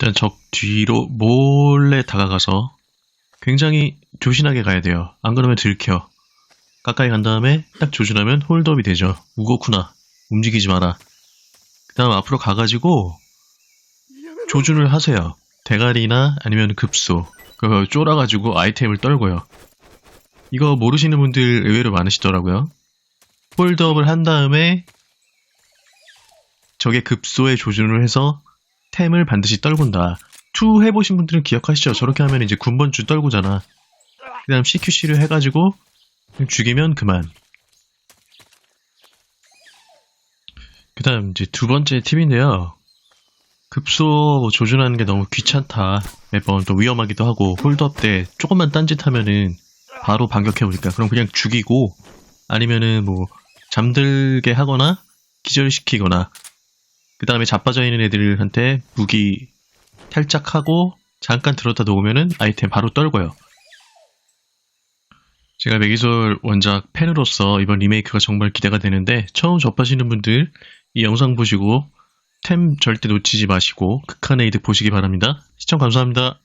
일단 적 뒤로 몰래 다가가서 굉장히 조신하게 가야 돼요. 안 그러면 들켜. 가까이 간 다음에 딱 조준하면 홀드업이 되죠. 우거쿠나 움직이지 마라. 그 다음 앞으로 가가지고 조준을 하세요. 대가리나 아니면 급소. 그 쫄아가지고 아이템을 떨고요. 이거 모르시는 분들 의외로 많으시더라고요. 홀드업을 한 다음에 적의 급소에 조준을 해서 템을 반드시 떨군다. 2 해보신 분들은 기억하시죠? 저렇게 하면 이제 군번주 떨고잖아. 그 다음 CQC를 해가지고 죽이면 그만. 그 다음 이제 두 번째 팁인데요. 급소 조준하는 게 너무 귀찮다. 매번 또 위험하기도 하고 홀드업 때 조금만 딴짓하면은 바로 반격해오니까 그럼 그냥 죽이고 아니면은 뭐 잠들게 하거나 기절시키거나 그 다음에 자빠져 있는 애들한테 무기 탈착하고 잠깐 들었다 놓으면은 아이템 바로 떨고요. 제가 매기솔 원작 팬으로서 이번 리메이크가 정말 기대가 되는데 처음 접하시는 분들 이 영상 보시고 템 절대 놓치지 마시고 극한의 이득 보시기 바랍니다. 시청 감사합니다.